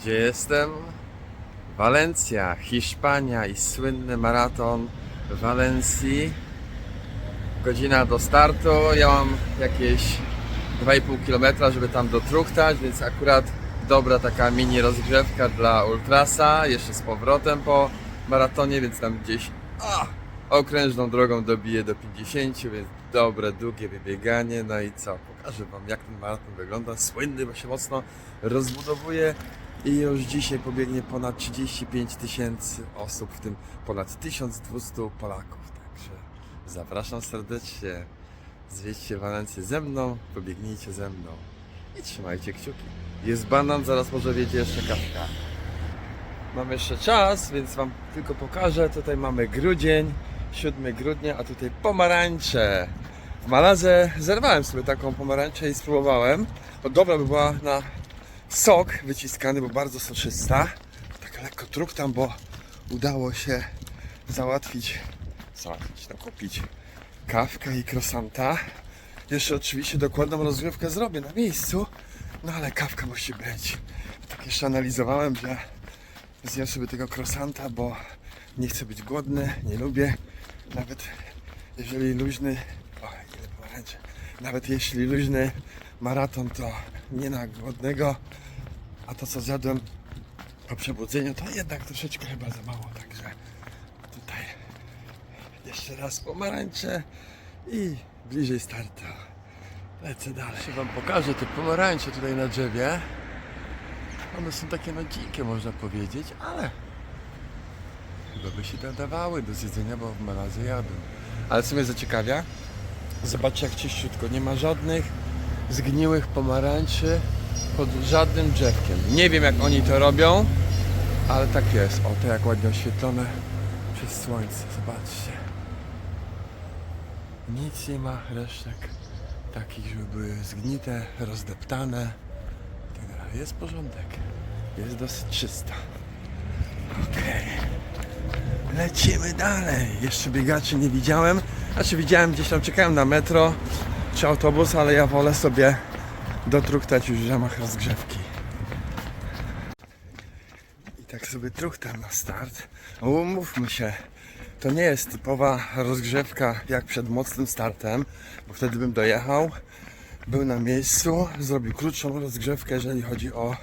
Gdzie jestem? Walencja, Hiszpania i słynny maraton w Walencji. Godzina do startu. Ja mam jakieś 2,5 km, żeby tam dotruchtać, więc akurat dobra taka mini rozgrzewka dla ultrasa. Jeszcze z powrotem po maratonie, więc tam gdzieś okrężną drogą dobiję do 50, więc dobre, długie wybieganie. No i co? Pokażę Wam, jak ten maraton wygląda. Słynny, bo się mocno rozbudowuje. I już dzisiaj pobiegnie ponad 35 tysięcy osób, w tym ponad 1200 Polaków. Także zapraszam serdecznie. Zwiedźcie Walencję ze mną, pobiegnijcie ze mną i trzymajcie kciuki. Jest banan, zaraz może wiedzie jeszcze kawka. Mam jeszcze czas, więc Wam tylko pokażę. Tutaj mamy grudzień, 7 grudnia, a tutaj pomarańcze. W Maladze zerwałem sobie taką pomarańczę i spróbowałem. To dobra by była na sok wyciskany, bo bardzo soczysta. Tak lekko truchtam, bo udało się załatwić, załatwić, no kupić kawkę i krosanta. Jeszcze oczywiście dokładną rozgrywkę zrobię na miejscu, no ale kawka musi być. Tak jeszcze analizowałem, że zjem sobie tego krosanta, bo nie chcę być głodny, nie lubię. Nawet jeżeli luźny, o ile pomarańczy, nawet jeśli luźny maraton to nie na głodnego, a to co zjadłem po przebudzeniu to jednak troszeczkę chyba za mało, także tutaj jeszcze raz pomarańcze i bliżej startu. Lecę dalej. Się wam pokażę te pomarańcze tutaj na drzewie. One są takie no dzikie można powiedzieć, ale chyba by się nadawały do zjedzenia, bo w Malazy jadłem. Ale co mnie zaciekawia? Zobaczcie jak czyściutko. Nie ma żadnych zgniłych pomarańczy pod żadnym drzewkiem. Nie wiem jak oni to robią, ale tak jest. O, to jak ładnie oświetlone przez słońce. Zobaczcie. Nic nie ma resztek takich, żeby były zgnite, rozdeptane. Tak. Jest porządek. Jest dosyć czysto. Okej. Lecimy dalej. Jeszcze biegaczy nie widziałem. Znaczy widziałem gdzieś tam, czekałem na metro czy autobus, ale ja wolę sobie dotruchtać już w ramach rozgrzewki. I tak sobie truchtam na start. No, Umówmy się, to nie jest typowa rozgrzewka jak przed mocnym startem, bo wtedy bym dojechał, był na miejscu, zrobił krótszą rozgrzewkę, jeżeli chodzi o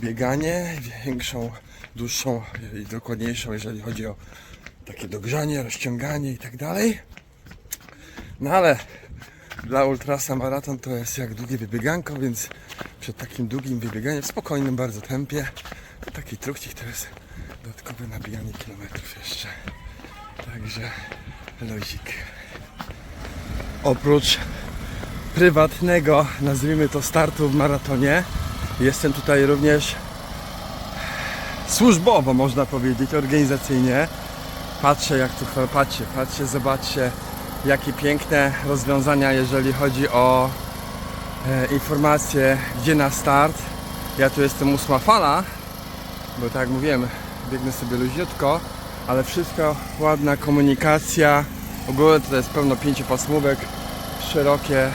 bieganie, większą, dłuższą i dokładniejszą, jeżeli chodzi o takie dogrzanie, rozciąganie i tak dalej. No ale dla ultrasa maraton to jest jak długie wybieganko, więc przed takim długim wybieganiem w spokojnym bardzo tempie taki truchcik to jest dodatkowe nabijanie kilometrów jeszcze. Także luzik. Oprócz prywatnego, nazwijmy to startu w maratonie, jestem tutaj również służbowo można powiedzieć, organizacyjnie. Patrzę jak tu, patrzcie, patrzcie, zobaczcie jakie piękne rozwiązania, jeżeli chodzi o e, informacje, gdzie na start. Ja tu jestem ósma fala, bo tak jak mówiłem, biegnę sobie luźniutko, ale wszystko ładna komunikacja. Ogólnie to jest pełno pięciopasmówek, szerokie, e,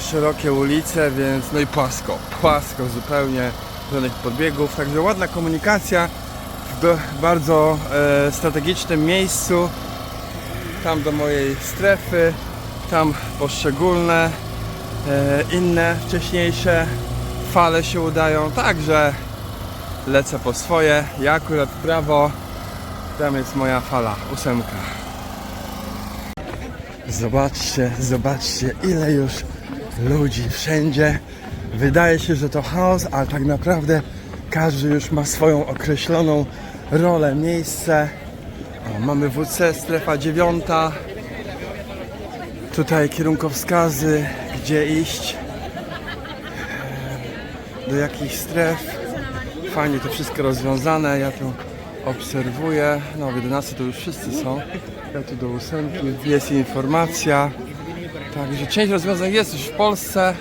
szerokie ulice, więc no i płasko, płasko zupełnie, żadnych podbiegów, także ładna komunikacja w bardzo e, strategicznym miejscu tam do mojej strefy, tam poszczególne e, inne wcześniejsze fale się udają, także lecę po swoje, ja akurat prawo, tam jest moja fala, ósemka. Zobaczcie, zobaczcie ile już ludzi wszędzie. Wydaje się, że to chaos, ale tak naprawdę każdy już ma swoją określoną rolę, miejsce. O, mamy WC, strefa dziewiąta. Tutaj kierunkowskazy, gdzie iść, do jakich stref. Fajnie to wszystko rozwiązane, ja tu obserwuję. No w 11 to już wszyscy są. Ja tu do ósemki, jest informacja. Także część rozwiązań jest już w Polsce,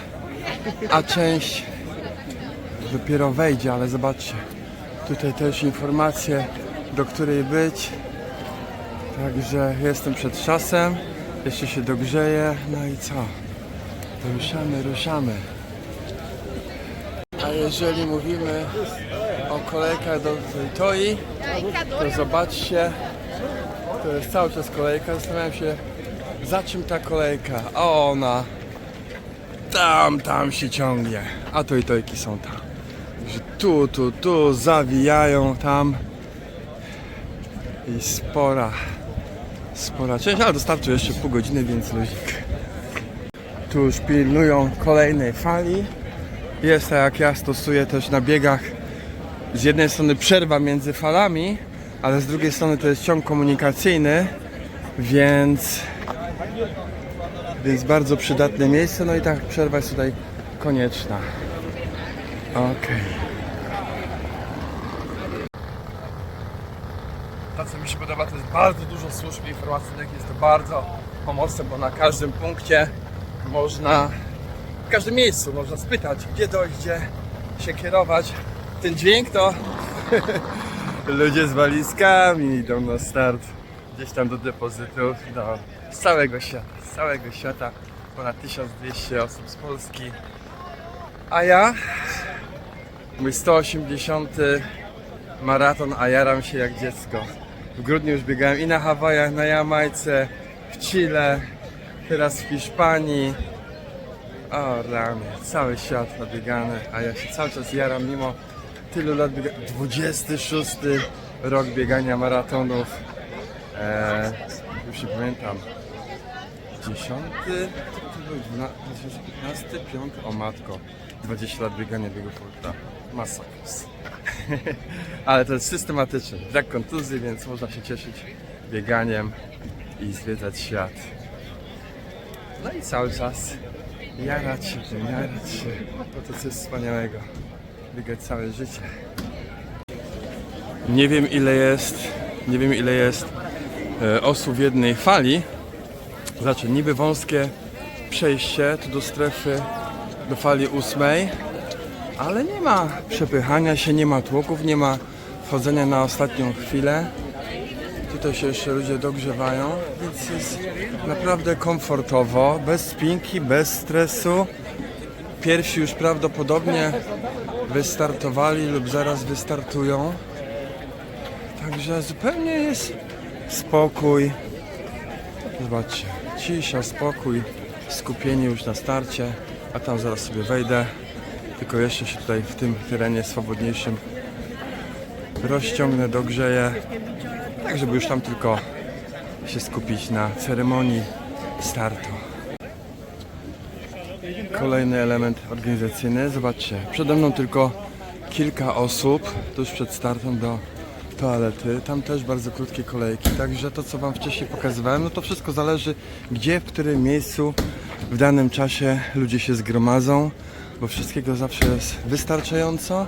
a część dopiero wejdzie, ale zobaczcie. Tutaj też informacje, do której być. Także jestem przed czasem, jeszcze się dogrzeję, no i co? Ruszamy, ruszamy. A jeżeli mówimy o kolejkach do Toi, to zobaczcie, to jest cały czas kolejka. Zastanawiam się, za czym ta kolejka. A ona tam, tam się ciągnie. A to i tojki są tam. Że tu, tu, tu zawijają tam. I spora, spora część, ale dostarczy jeszcze pół godziny, więc luzik. Tu już pilnują kolejnej fali. Jest tak jak ja stosuję też na biegach. Z jednej strony przerwa między falami, ale z drugiej strony to jest ciąg komunikacyjny, więc więc bardzo przydatne miejsce, no i ta przerwa jest tutaj konieczna. Okej. To co mi się podoba to jest bardzo dużo służb informacyjnych, jest to bardzo pomocne, bo na każdym punkcie można, w każdym miejscu można spytać, gdzie dojść, gdzie się kierować. Ten dźwięk to ludzie z walizkami idą na start gdzieś tam do depozytów no, z całego świata, z całego świata. Ponad 1200 osób z Polski. A ja? Mój 180 maraton, a jaram się jak dziecko w grudniu już biegałem i na Hawajach, na Jamajce, w Chile, teraz w Hiszpanii o ramię, cały świat nabiegany, a ja się cały czas jaram mimo tylu lat biega... 26 rok biegania maratonów Eee, już nie pamiętam. 10? Co to był? 12, 2015? 5? O matko. 20 lat biegania biegów ultra. Masakres. Ale to jest systematyczne. Brak kontuzji, więc można się cieszyć bieganiem i zwiedzać świat. No i cały czas jarać się tym, jarać się. Bo to coś wspaniałego. Biegać całe życie. Nie wiem ile jest, nie wiem ile jest e, osób w jednej fali. Znaczy niby wąskie przejście tu do strefy, do fali ósmej, ale nie ma przepychania się, nie ma tłoków, nie ma wchodzenia na ostatnią chwilę. Tutaj się jeszcze ludzie dogrzewają, więc jest naprawdę komfortowo, bez spinki, bez stresu. Pierwsi już prawdopodobnie wystartowali lub zaraz wystartują. Także zupełnie jest spokój. Zobaczcie, cisza, spokój, skupienie już na starcie, a tam zaraz sobie wejdę. Tylko jeszcze się tutaj w tym terenie swobodniejszym rozciągnę, dogrzeję, tak żeby już tam tylko się skupić na ceremonii startu. Kolejny element organizacyjny. Zobaczcie, przede mną tylko kilka osób tuż przed startem do toalety. Tam też bardzo krótkie kolejki. Także to, co Wam wcześniej pokazywałem, no to wszystko zależy, gdzie, w którym miejscu w danym czasie ludzie się zgromadzą, bo wszystkiego zawsze jest wystarczająco.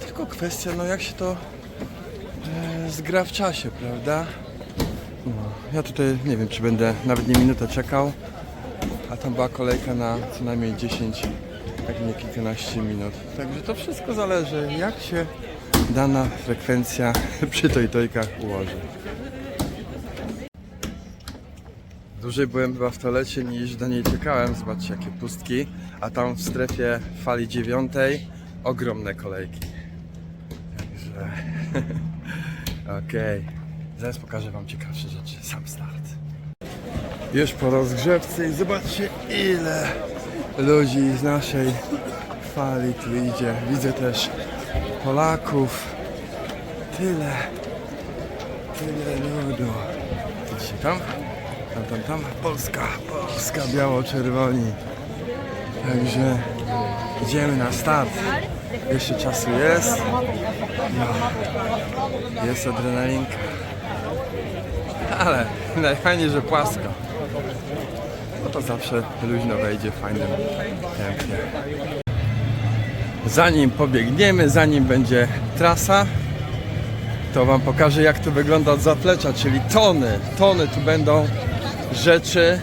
Tylko kwestia, no jak się to e, zgra w czasie, prawda? No, ja tutaj nie wiem, czy będę nawet nie minutę czekał, a tam była kolejka na co najmniej 10, jak nie kilkanaście minut. Także to wszystko zależy, jak się dana frekwencja przy tojtojkach ułoży. Dłużej byłem chyba w toalecie niż do niej czekałem. Zobaczcie jakie pustki. A tam w strefie fali dziewiątej ogromne kolejki. Także okej. Zaraz pokażę wam ciekawsze rzeczy. Sam start. Już po rozgrzewce i zobaczcie ile ludzi z naszej fali tu idzie. Widzę też Polaków. Tyle, tyle ludu. Widzicie tam? Tam, tam, tam. Polska, Polska, biało-czerwoni. Także idziemy na start. Jeszcze czasu jest. No. Jest adrenalinka. Ale najfajniej, że płasko. No to zawsze luźno wejdzie w fajnym tempie. Zanim pobiegniemy, zanim będzie trasa, to Wam pokażę jak to wygląda od zaplecza, czyli tony, tony tu będą rzeczy,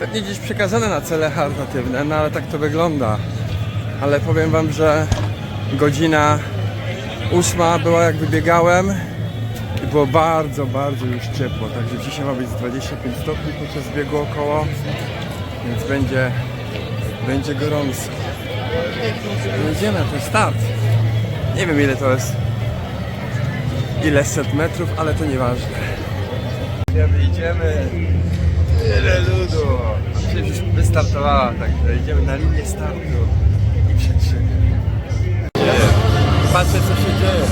pewnie gdzieś przekazane na cele charytatywne, no ale tak to wygląda. Ale powiem Wam, że godzina ósma była jak wybiegałem i było bardzo, bardzo już ciepło, także dzisiaj ma być z 25 stopni podczas biegu około, więc będzie, będzie gorąco. Jedziemy na ten start. Nie wiem ile to jest. Ile set metrów, ale to nieważne. Idziemy, idziemy. Tyle ludu. Przecież już wystartowała, także idziemy na linię startu i przetrzymy. Patrzę co się dzieje.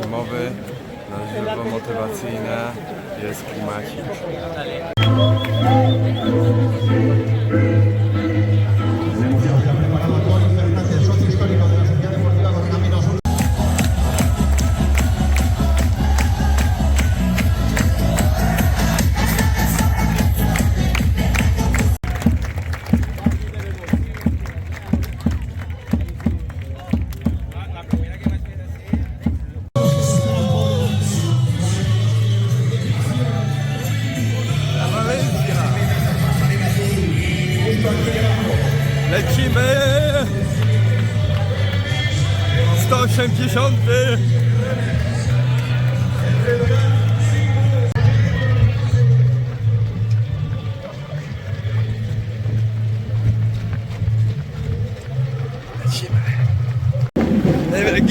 Przemowy. Na żywo motywacyjne. Jest klimacik.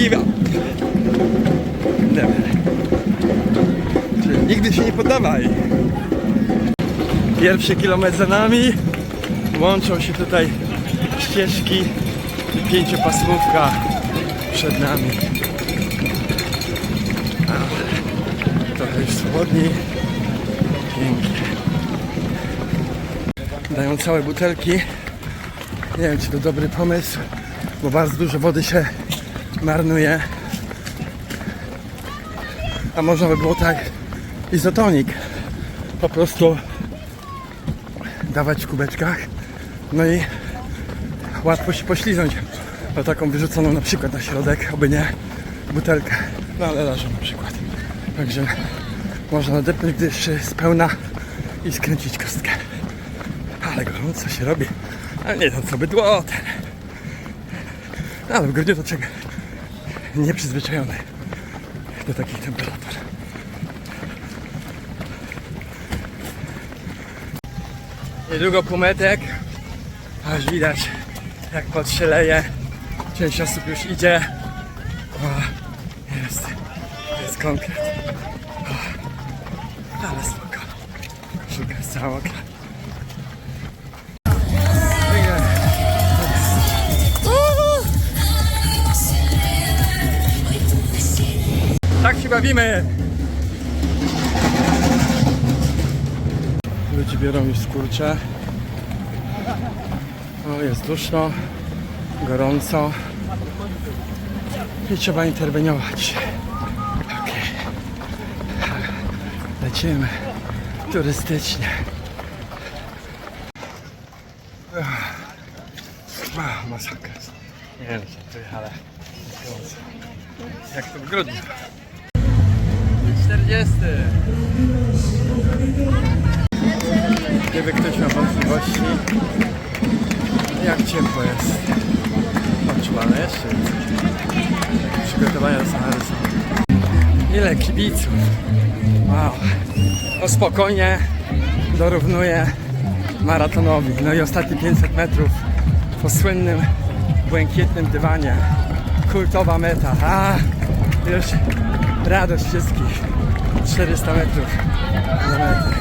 Up. Never. Czyli nigdy się nie poddawaj. Pierwszy kilometr za nami. Łączą się tutaj ścieżki i pięciopasmówka przed nami. A, Trochę już swobodniej. Pięknie. Dają całe butelki. Nie wiem, czy to dobry pomysł, bo bardzo dużo wody się marnuje. A można by było tak izotonik po prostu dawać w kubeczkach. No i łatwo się pośliznąć o taką wyrzuconą na przykład na środek, oby nie butelkę. No ale leżą na przykład. Także można nadepnąć, gdy jeszcze jest pełna i skręcić kostkę. Ale gorąco się robi. Ale nie to co bydło. ten. No, ale w grudniu to czego? Nieprzyzwyczajony do takich temperatur. Niedługo półmetek, aż widać jak podszeleje. Część osób już idzie. O, jest, jest konkret. O, ale spoko. Koszulka jest Tak się bawimy. Ludzie biorą już skurcze. O, jest duszno, gorąco i trzeba interweniować. Okej. Lecimy turystycznie. Masakra. Nie wiem, co to jest, ale. Jak to w grudniu. 40. Gdyby ktoś miał wątpliwości, jak ciepło jest. Odczuwane jeszcze Przygotowania do Sahary są. Ile kibiców. Wow. No spokojnie dorównuje maratonowi. No i ostatnie 500 metrów po słynnym błękitnym dywanie. Kultowa meta. A, już radość wszystkich. 400 metrów do mety.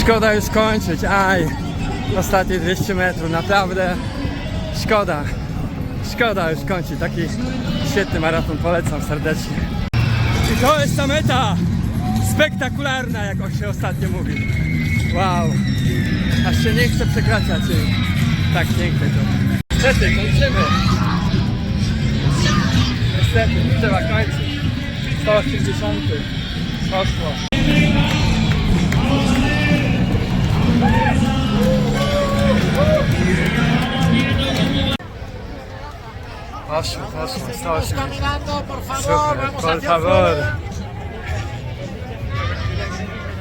Szkoda już kończyć, aj. Ostatnie 200 metrów, naprawdę szkoda. Szkoda już kończyć. Taki świetny maraton, polecam serdecznie. I to jest ta meta! Spektakularna, jak się ostatnio mówi. Wow. Aż się nie chce przekraczać jej. Tak piękne to. Niestety, kończymy. Niestety, trzeba kończyć. 180. Poszło. Poszło, poszło, 180. Caminando, por favor, Super, vamos por favor.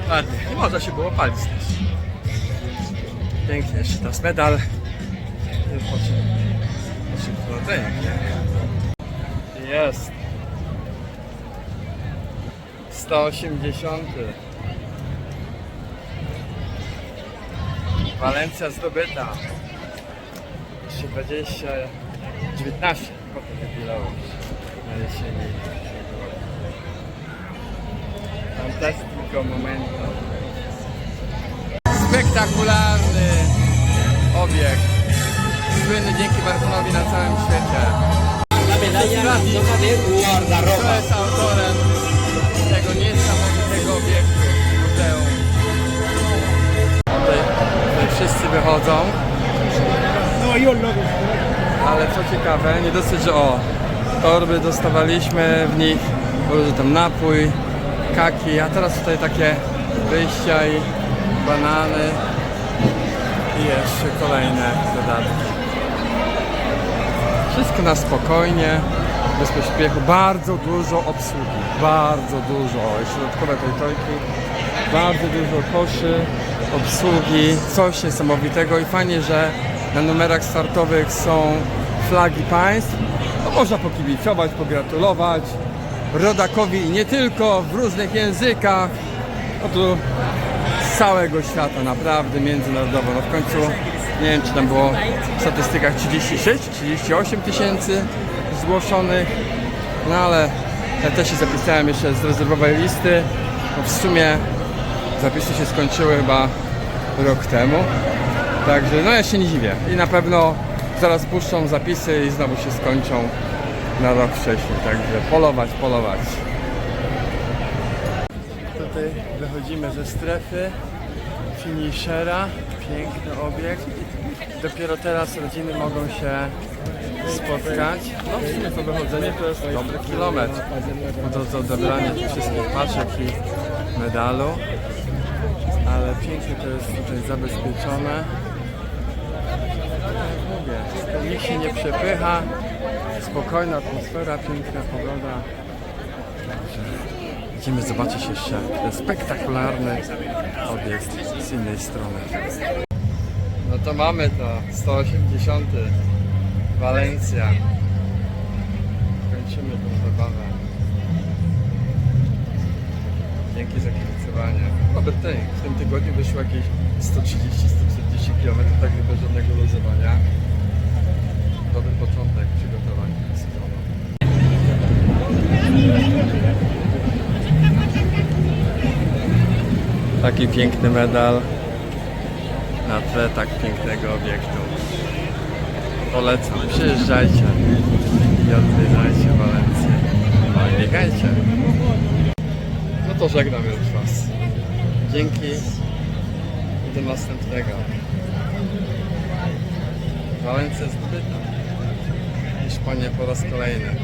ładnie. I można się było palić też. Pięknie, jeszcze teraz medal. Jest. 180. Walencja zdobyta. Jeszcze 20, 19 potem wybilało na jesieni. Fantastico momento. Spektakularny obiekt. Słynny dzięki Bartonowi na całym świecie. La medalla la toma de Kto jest autorem wszyscy wychodzą. Ale co ciekawe, nie dosyć, że o, torby dostawaliśmy, w nich był tam napój, kaki, a teraz tutaj takie wyjścia i banany i jeszcze kolejne dodatki. Wszystko na spokojnie, bez pośpiechu, bardzo dużo obsługi, bardzo dużo, jeszcze dodatkowe tojtojki, bardzo dużo koszy, obsługi, coś niesamowitego i fajnie, że na numerach startowych są flagi państw, no można pokibicować, pogratulować rodakowi i nie tylko, w różnych językach, no tu z całego świata, naprawdę międzynarodowo. No w końcu nie wiem, czy tam było w statystykach 36, 38 tysięcy zgłoszonych, no ale ja też się zapisałem jeszcze z rezerwowej listy. No w sumie zapisy się skończyły chyba rok temu. Także no ja się nie dziwię i na pewno zaraz puszczą zapisy i znowu się skończą na rok wcześniej. Także polować, polować. Tutaj wychodzimy ze strefy finishera. Piękny obiekt. Dopiero teraz rodziny mogą się spotkać. No w sumie to wychodzenie to jest dobry kilometr. Po drodze odebranie wszystkich paczek i medalu. Ale pięknie to jest tutaj zabezpieczone. Jak mówię, nikt się nie przepycha. Spokojna atmosfera, piękna pogoda. Idziemy zobaczyć jeszcze ten spektakularny obiekt z innej strony. No to mamy to, 180. Walencja. Kończymy tą zabawę. Dzięki za Nawet ty, w tym tygodniu wyszło jakieś 130-140 km, tak bez żadnego luzowania. Dobry początek przygotowań sezonu. Taki piękny medal na tle tak pięknego obiektu. Polecam, przyjeżdżajcie i odwiedzajcie Walencję. No i biegajcie. No to żegnam już. Dzięki i do następnego. Walencja zdobyta. Hiszpania po raz kolejny.